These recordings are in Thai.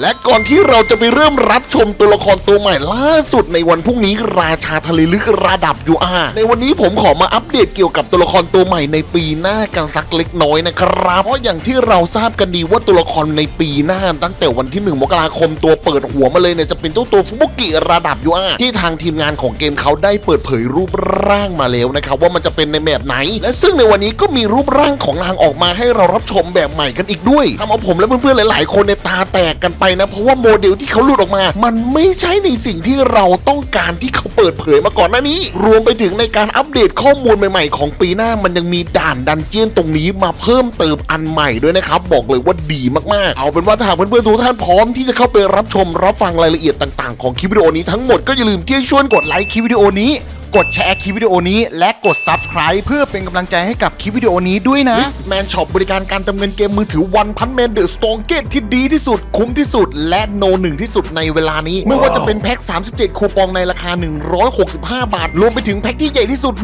และก่อนที่เราจะไปเริ่มรับชมตัวละครตัวใหม่ล่าสุดในวันพรุ่งนี้ราชาทะเลลึกระดับยูอาในวันนี้ผมขอมาอัปเดตเกี่ยวกับตัวละครตัวใหม่ในปีหน้ากันสักเล็กน้อยนะครับ เพราะอย่างที่เราทราบกันดีว่าตัวละครในปีหน้า ตั้งแต่วันที่1มกราคมตัวเปิดหัวมาเลยเนี่ยจะเป็นเจ้าตัวฟุบุกิระดับยูอาที่ทางทีมงานของเกมเขาได้เปิดเผยรูปร่างมาแล้วนะครับว่ามันจะเป็นในแบบไหน และซึ่งในวันนี้ก็มีรูปร่างของนางออกมาให้เรารับชมแบบใหม่กันอีกด้วยทำเอาผมและเพื่อนๆหลาย ๆ คนในตาแตกกันไปนะ เพราะว่าโมเดลที่เขาหลุดออกมา มันไม่ใช่ในสิ่งที่เราต้องการที่เขาเปิดเผยมาก่อนหน้านี้ รวมไปถึงในการอัปเดตข้อมูลใหม่ ๆ ของปีหน้ามันยังมีด่านดันเจียนตรงนี้มาเพิ่มเติมอันใหม่ด้วยนะครับ บอกเลยว่าดีมากๆ เอาเป็นว่าถ้าหากเพื่อนๆทุกท่านพร้อมที่จะเข้าไปรับชมรับฟังรายละเอียดต่าง ๆ ของคลิปวิดีโอนี้ทั้งหมดก็อย่าลืมที่จะชวนกดไลค์คลิปวิดีโอนี้ กดแชร์คลิปวิดีโอนี้ และกด Subscribe เพื่อเป็นกำลังใจให้กับคลิปวิดีโอนี้ด้วยนะแมนช็อปบริการการเติมเงินเกมมือถือวันพันแมนเดอะสตองเกตที่ดีที่สุด คุ้มที่สุด และโนหนึ่งที่สุดในเวลานี้ ไม่ว่าจะเป็นแพ็ค 37 คูปองในราคา 165 บาท รวมไปถึงแพ็คที่ใหญ่ที่สุด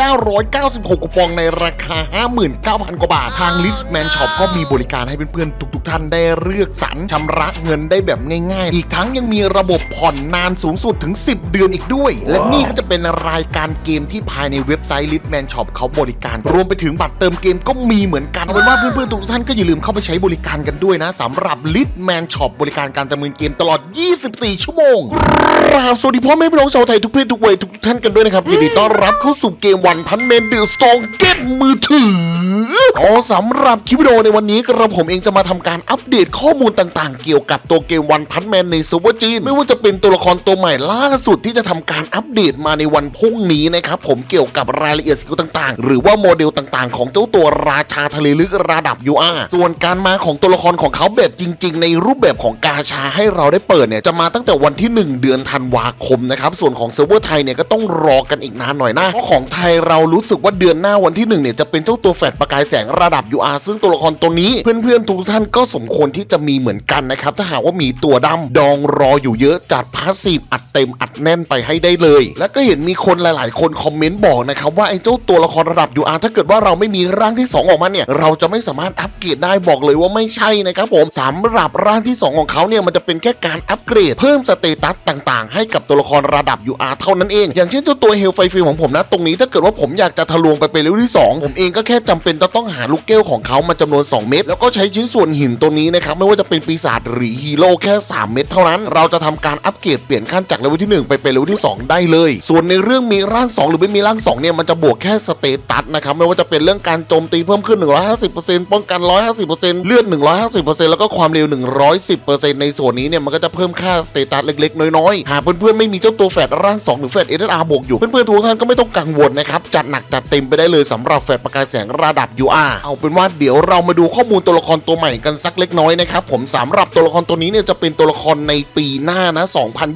14,996 คูปองในราคา 59,000 กว่าบาท ทางลิสแมนช็อปก็มีบริการให้เพื่อนๆทุก ๆ ท่านได้เลือกสรรชำระเงินได้แบบง่าย ๆ อีกทั้งยังมีระบบผ่อนนานสูงสุดถึง 10 เดือนอีกด้วย และนี่ก็จะเป็นรายการเกมที่ภายในเว็บไซต์ Litman Shop เขาบริการ รวมไปถึงบัตรเติมเกมก็มีเหมือนกันเอาเป็นว่าเพื่อนๆทุกท่านก็อย่าลืมเข้าไปใช้บริการกันด้วยนะสำหรับ Litman Shop บริการการดำเนินเกมตลอด 24 ชั่วโมงกราบสวัสดีพ่อแม่พี่น้องชาวไทยทุกเพศทุกวัยทุกท่านกันด้วยนะครับยินดีต้อนรับเข้าสู่เกมวันพันเมนเดอร์สตองเกตมือถืออ๋อสำหรับคลิปวิดีโอในวันนี้กระผมเองจะมาทำการอัปเดตข้อมูลต่างๆ เกี่ยวกับตัวเกมวันพันแมนในเซิร์ฟเวอร์จีน ไม่ว่าจะเป็นตัวละครตัวใหม่ล่าสุดที่จะทำการอัปเดตมาในวันพรุ่งนี้นะครับผมเกี่ยวกับรายละเอียดสกิลต่างๆ หรือว่าโมเดลต่างๆ ของเจ้าตัวราชาทะเลลึกระดับ UR ส่วนการมาของตัวละครของเขาแบบจริง ๆ ในรูปแบบของกาชาให้เราได้เปิดเนี่ยจะมาตั้งแต่วันที่ 1 เดือนธันวาคมนะครับส่วนของเซิร์ฟเวอร์ไทยเนี่ยก็ต้องรอกันอีกนานหน่อยนะเพราะของไทยเรารู้สึกว่าเดือนหน้าวันที่1เนี่ยจะเป็นเจ้าตัวแฟลชประกายแสงระดับ UR ซึ่งตัวละครตัวนี้เพื่อนๆทุกท่านก็สมควรที่จะมีเหมือนกันนะครับถ้าหากว่ามีตัวดำดองรออยู่เยอะจัดพาสซีฟอัดเต็มอัดแน่นไปให้ได้เลย แล้วก็เห็นมีคนหลาย ๆ คนคอมเมนต์บอกนะครับว่าไอ้เจ้าตัวละครระดับ UR ถ้าเกิดว่าเราไม่มีร่างที่ 2 ออกมาเนี่ย เราจะไม่สามารถอัปเกรดได้บอกเลยว่าไม่ใช่นะครับผมสำหรับร่างที่ 2 ของเขาเนี่ยมันจะเป็นแค่การอัปเกรด เพิ่มสเตตัสต่าง ๆ ให้กับตัวละครระดับ UR เท่านั้นเอง อย่างเช่นเจ้าตัวเฮลไฟฟิลของผมนะตรงนี้ถ้าเกิดว่าผมอยากจะทะลวงไปเป็นเลเวลที่ 2 ผมเองก็แค่จำเป็นจะต้องหาลูกแก้วของเขามาจำนวน 2 เม็ดแล้วก็ใช้ชิ้นส่วนหินตัวนี้นะครับไม่ว่าจะเป็นปีศาจหรือฮีโร่แค่ 3 เม็ดเท่านั้น เราจะทำการอัปเกรดเปลี่ยนขั้นจากเลเวลที่ 1 ไปเป็นเลเวลที่ 2 ได้เลยส่วนในเรื่องมีร่าง 2 หรือไม่มีร่าง 2 เนี่ย มันจะบวกแค่สเตตัสนะครับ ไม่ว่าจะเป็นเรื่องการโจมตีเพิ่มขึ้น 150%ป้องกัน 150%เลือด 150%แล้วก็ความเร็ว 110%ในส่วนนี้เนี่ย มันก็จะเพิ่มค่าสเตตัสเล็กๆ น้อยๆ หากเพื่อนๆ ไม่มีเจ้าตัวแฟดร่าง 2 หรือแฟดเอสอาร์บวกอยู่ เพื่อนๆทุกท่านก็ไม่ต้องกังวลนะครับ จัดหนักจัดเต็มไปได้เลยสำหรับแฟดประกายแสงระดับ UR เอาเป็นว่าเดี๋ยวเรามาดูข้อมูลตัวละครตัวใหม่กันสักเล็กน้อยนะครับผมสำหรับตัวละครตัวนี้เนี่ยจะเป็นตัวละครในปีหน้านะ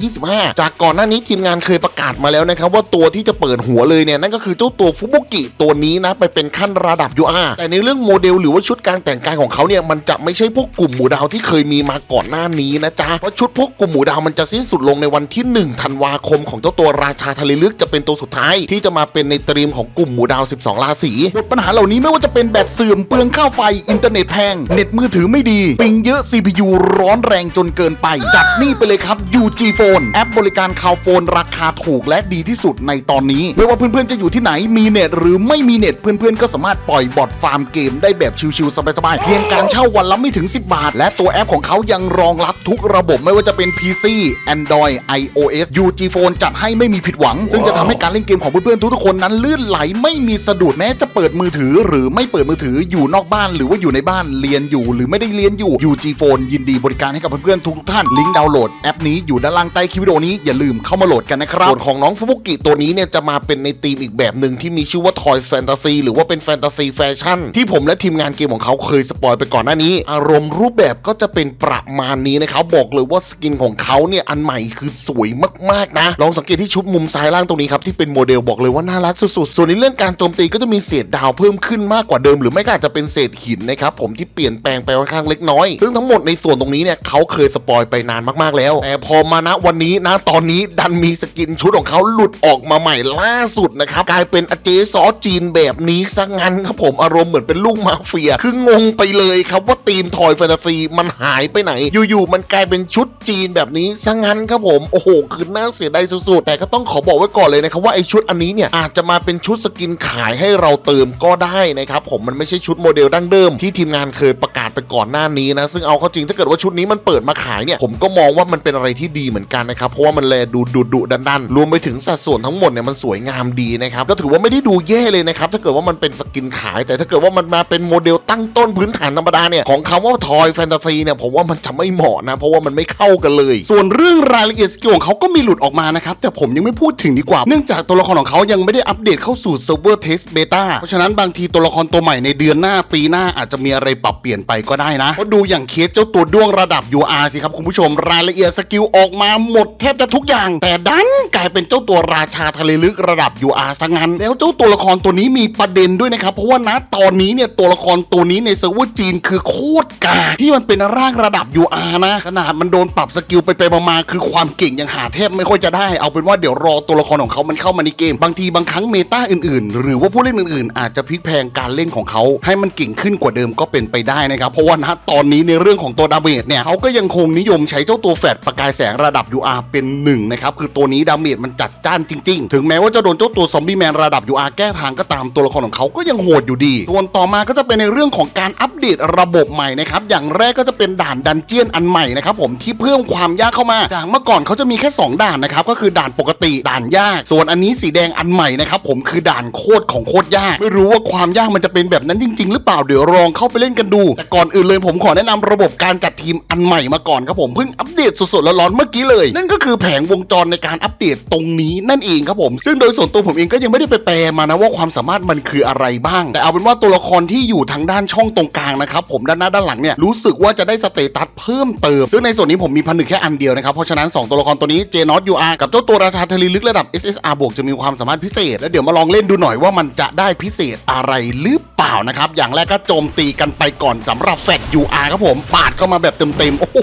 2025 จากก่อนหน้านี้ทีมงานเคยประกาศมาแล้วนะครับว่าตัวที่จะเปิดหัวเลยเนี่ยนั่นก็คือเจ้าตัวฟุบุกิตัวนี้นะไปเป็นขั้นระดับ UR แต่ในเรื่องโมเดลหรือว่าชุดการแต่งกายของเขาเนี่ยมันจะไม่ใช่พวกกลุ่มหมู่ดาวที่เคยมีมาก่อนหน้านี้นะจ๊ะเพราะชุดพวกกลุ่มหมู่ดาวมันจะสิ้นสุดลงในวันที่ 1 ธันวาคมของเจ้าตัวราชาทะเลลึกจะเป็นตัวสุดท้าย ที่จะมาเป็นในตรีมของกลุ่มหมู่ดาว 12 ราศีหมดปัญหาเหล่านี้ไม่ว่าจะเป็นแบตเสื่อมเปลืองค่าวไฟอินเทอร์เน็ตแพงเน็ตมือถือไม่ดีปิงเยอะ CPU ร้อนแรงจนเกินไป จัดนี่ไปเลยครับ UG Phone แอปบริการคาวโฟนราคาถูกและดีที่สุดในตอนนี้ ไม่ว่าเพื่อนๆจะอยู่ที่ไหนมีเน็ตหรือไม่มีเน็ตเพื่อนๆก็สามารถปล่อยบอทฟาร์มเกมได้แบบชิวๆสบายๆเพียงการเช่าวันละไม่ถึง 10 บาท และตัวแอปของเขายังรองรับทุกระบบไม่ว่าจะเป็น PC Android iOS UG Phone จัดให้ไม่มีผิดหวัง ซึ่งจะทำให้การเล่นเกมของเพื่อนๆทุกๆคนนั้นลื่นไหลไม่มีสะดุดแม้จะเปิดมือถือ หรือไม่เปิดมือถืออยู่นอกบ้านหรือว่าอยู่ในบ้านเรียนอยู่ หรือไม่ได้เรียนอยู่ UG Phone ยินดีบริการให้กับเพื่อนๆทุกๆท่านลิงก์ดาวน์โหลดแอปนี้อยู่ด้านล่างใต้คลิปวิดีโอนี้อย่าลืมเข้ามาโหลดกันนะครับส่วนของน้องฟุบุกิตัวนี้เนี่ยจะมาเป็นในธีมอีกแบบหนึ่งที่มีชื่อว่า Toy Fantasy หรือว่าเป็นแฟนตาซีแฟชั่นที่ผมและทีมงานเกมของเขาเคยสปอยไปก่อนหน้านี้ อารมณ์รูปแบบก็จะเป็นประมาณนี้นะครับบอกเลยว่าสกินของเขาเนี่ยอันใหม่คือสวยมากๆนะลองสังเกตที่ชุดมุมซ้ายล่างตรงนี้ครับที่เป็นโมเดลบอกเลยว่าน่ารักสุดๆ ส่วนในเรื่องการโจมตีก็จะมีเศษดาวเพิ่มขึ้นมากกว่าเดิม หรือไม่ก็อาจจะเป็นเศษหินนะครับผมที่เปลี่ยนแปลงไปค่อนข้างเล็กน้อยซึ่งทั้งหมดในส่วนตรงนี้เนี่ยเขาเคยสปอยไปนานมากๆแล้วแต่พอมาณวันนี้นะตอนนี้ดันมีสกินชุดของเขาหลุดออกมาใหม่ล่าสุดนะครับ กลายเป็นอเจซอสจีนแบบนี้ซะงั้นครับผมอารมณ์เหมือนเป็นลูกมาเฟีย คืองงไปเลยครับว่าทีมทอยแฟนตาซีมันหายไปไหน อยู่ๆมันกลายเป็นชุดจีนแบบนี้ซะงั้นครับผมโอ้โหคือน่าเสียดายสุดๆแต่ก็ต้องขอบอกไว้ก่อนเลยนะครับว่าไอชุดอันนี้เนี่ยอาจจะมาเป็นชุดสกินขายให้เราเติมก็ได้นะครับผมมันไม่ใช่ชุดโมเดลดั้งเดิม ที่ทีมงานเคยประกาศไปก่อนหน้านี้นะซึ่งเอาเข้าจริงถ้าเกิดว่าชุดนี้มันเปิดมาขายเนี่ยผมก็มองว่ามันเป็นอะไรที่ดีเหมือนกันนะครับเพราะว่ามันแลดูดุดุดันดันรวมไปถึงสัดส่วนทั้งหมดเนี่ยมันสวยงามดีนะครับก็ถือว่าไม่ได้ดูแย่เลยนะครับถ้าเกิดว่ามันเป็นสกินขาย แต่ถ้าเกิดว่ามันมาเป็นโมเดลตั้งต้นพื้นฐานธรรมดาเนี่ยของคำว่าทอยแฟนตาซีเนี่ยผมว่ามันจะไม่เหมาะนะเพราะว่ามันไม่เข้ากันเลย ส่วนเรื่องรายละเอียดสกิลของเขาก็มีหลุดออกมานะครับแต่ผมยังไม่พูดถึงดีกว่าเนื่องจากตัวละครของเขายังไม่ได้อัปเดตเข้าสู่เซิร์ฟเวอร์เทสเบต้าเพราะฉะนั้นบางทีตัวละครตัวใหม่ในเดือนหน้าปีหน้าอาจจะมีอะไรปรับเปลี่ยนไปก็ได้นะเพราะดูอย่างเคสเจ้าตัวด้วงระดับ UR สิครับคุณผู้ชมรายละเอียดสกิลออกมาหมดแทบจะทุกอย่าง แต่ดันกลายเป็นเจ้าตัวราชาทะเลลึกระดับ UR ซะงั้น แล้วเจ้าตัวละครตัวนี้มีประเด็นด้วยนะครับ เพราะว่าณตอนนี้เนี่ยตัวละครตัวนี้ในเซิร์ฟเวอร์จีนคือโคตรกาที่มันเป็นร่างระดับ UR นะ ขนาดมันโดนปรับสกิลไปไปมาๆคือความเก่งยังหาแทบไม่ค่อยจะได้ เอาเป็นว่าเดี๋ยวรอตัวละครของเขามันเข้ามาในเกม บางทีบางครั้งเมตาอื่นๆ หรือว่าผู้เล่นอื่นๆ อาจจะพลิกแพงการเล่นของเขาให้มันเก่งขึ้นกว่าเดิมก็เป็นไปได้นะครับเพราะว่าณตอนนี้ในเรื่องของตัวดาเมจเนี่ยเขาก็ยังคงนิยมใช้เจ้าตัวแฟดประกายแสงระดับ UR เป็นหนึ่งนะครับคือตัวนี้ดาเมจมันจัดจ้านจริง ๆ ถึงแม้ว่าจะโดนเจ้าตัวซอมบี้แมนระดับ UR แก้ทางก็ตามตัวละครของเขาก็ยังโหดอยู่ดี ส่วนต่อมาก็จะเป็นในเรื่องของการอัปเดตระบบใหม่นะครับ อย่างแรกก็จะเป็นด่านดันเจียนอันใหม่นะครับผมที่เพิ่มความยากเข้ามา จากเมื่อก่อนเขาจะมีแค่ 2 ด่านนะครับ ก็คือด่านปกติด่านยาก ส่วนอันนี้สีแดงอันใหม่นะครับผมคือด่านโคตรของโคตรยาก ไม่รู้ว่าความยากมันจะเป็นแบบนั้นจริง ๆ หรือเปล่าเดี๋ยวลองเข้าไปเล่นกันดู แต่ก่อนอื่นเลยผมขอแนะนำระบบการจัดทีมอันใหม่มาก่อนครับผมเพิ่งอัปเดตสดๆร้อนๆเมื่อกี้เลย นั่นก็คือแผงวงจรในการอัปเดตตรงนี้นั่นเองครับผม ซึ่งโดยส่วนตัวผมเองก็ยังไม่ได้ไปแปลมานะว่าความสามารถมันคืออะไรบ้าง แต่เอาเป็นว่าตัวละครที่อยู่ทางด้านช่องตรงกลางนะครับผมด้านหน้าด้านหลังเนี่ยรู้สึกว่าจะได้สเตตัสเพิ่มเติม ซึ่งในส่วนนี้ผมมีพันหนึ่งแค่อันเดียวนะครับเพราะฉะนั้น 2 ตัวละครตัวนี้เจนอตยูอาร์กับเจ้าตัวราชาทะเลลึกระดับ SSR บวกจะมีความสามารถพิเศษ แล้วเดี๋ยวมาลองเล่นดูหน่อยว่ามันจะได้พิเศษอะไรหรือเปล่านะครับอย่างแรกก็โจมตีกันไปก่อนสำหรับแฟด UR ครับผมปาดเข้ามาแบบเต็มๆโอ้โห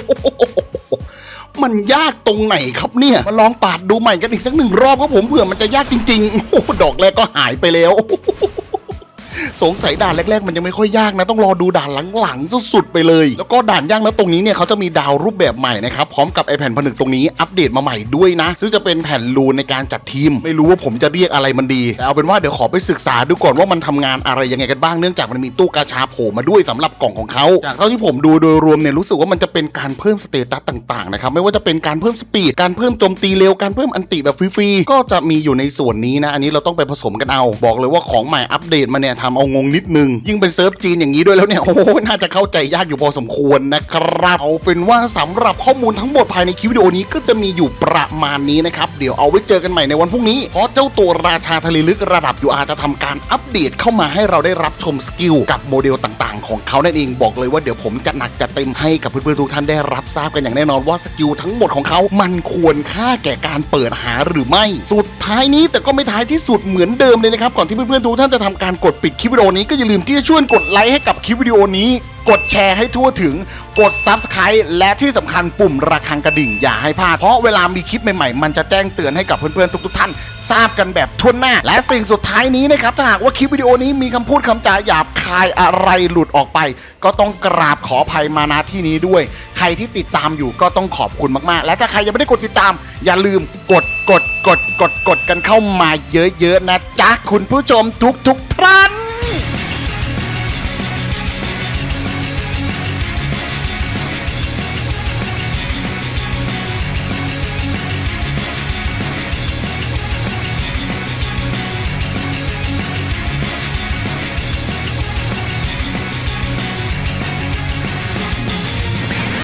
มันยากตรงไหนครับเนี่ยมาลองปาดดูใหม่กันอีกสักหนึ่งรอบครับผมเผื่อมันจะยากจริงๆโอ้ดอกแรกก็หายไปแล้ว สงสัยด่านแรก ๆ มันยังไม่ค่อยยากนะ ต้องรอดูด่านหลังๆสุดๆไปเลย แล้วก็ด่านยากนะตรงนี้เนี่ยเขาจะมีดาวรูปแบบใหม่นะครับพร้อมกับไอแผ่นผนึกตรงนี้อัปเดตมาใหม่ด้วยนะ ซึ่งจะเป็นแผ่นรูนในการจัดทีม ไม่รู้ว่าผมจะเรียกอะไรมันดีแต่เอาเป็นว่าเดี๋ยวขอไปศึกษาดูก่อนว่ามันทำงานอะไรยังไงกันบ้างเนื่องจากมันมีตู้กาชาโผล่มาด้วยสำหรับกล่องของเขาจากเท่าที่ผมดูโดยรวมเนี่ยรู้สึกว่ามันจะเป็นการเพิ่มสเตตัสต่างๆนะครับไม่ว่าจะเป็นการเพิ่มสปีดการเพิ่มโจมตีเร็วการเพิ่มอันติแบบฟรีๆก็จะมีอยู่ในส่วนนี้นะอันนี้เราต้องไปผสมกันเอา บอกเลยว่าของใหม่อัปเดตมาเนี่ยททำเอางงนิดนึง ยิ่งเป็นเซิร์ฟจีนอย่างนี้ด้วยแล้วเนี่ย โอ้โหน่าจะเข้าใจยากอยู่พอสมควรนะครับเอาเป็นว่าสำหรับข้อมูลทั้งหมดภายในคลิปวิดีโอนี้ก็จะมีอยู่ประมาณนี้นะครับ เดี๋ยวเอาไว้เจอกันใหม่ในวันพรุ่งนี้ เพราะเจ้าตัวราชาทะเลลึกระดับ UR จะทำการอัปเดตเข้ามาให้เราได้รับชมสกิลกับโมเดลต่างๆ ของเขานั่นเองบอกเลยว่าเดี๋ยวผมจะหนักจะเต็มให้กับเพื่อนๆทุกท่านได้รับทราบกันอย่างแน่นอนว่าสกิลทั้งหมดของเขามันควรค่าแก่การเปิดหาหรือไม่สุด ท้ายนี้แต่ก็ไม่ท้ายที่สุดเหมือนเดิมเลยนะครับก่อนที่เพื่อนๆทุกท่านจะทำการกดปิดคลิปวิดีโอนี้ก็อย่าลืมที่จะช่วยกดไลค์ให้กับคลิปวิดีโอนี้ กดแชร์ให้ทั่วถึงกด Subscribe และที่สำคัญปุ่มระฆังกระดิ่งอย่าให้พลาดเพราะเวลามีคลิปใหม่ๆ มันจะแจ้งเตือนให้กับเพื่อนๆทุกๆท่าน ทราบกันแบบทั่วหน้า และสิ่งสุดท้ายนี้นะครับถ้าหากว่าคลิปวิดีโอนี้มีคำพูดคำจาหยาบคายอะไรหลุดออกไป ก็ต้องกราบขออภัยมาณที่นี้ด้วย ใครที่ติดตามอยู่ก็ต้องขอบคุณมากๆ และถ้าใครยังไม่ได้กดติดตาม อย่าลืมกดกดกดกดกดกันเข้ามาเยอะๆนะจ๊ะคุณผู้ชมทุกๆท่าน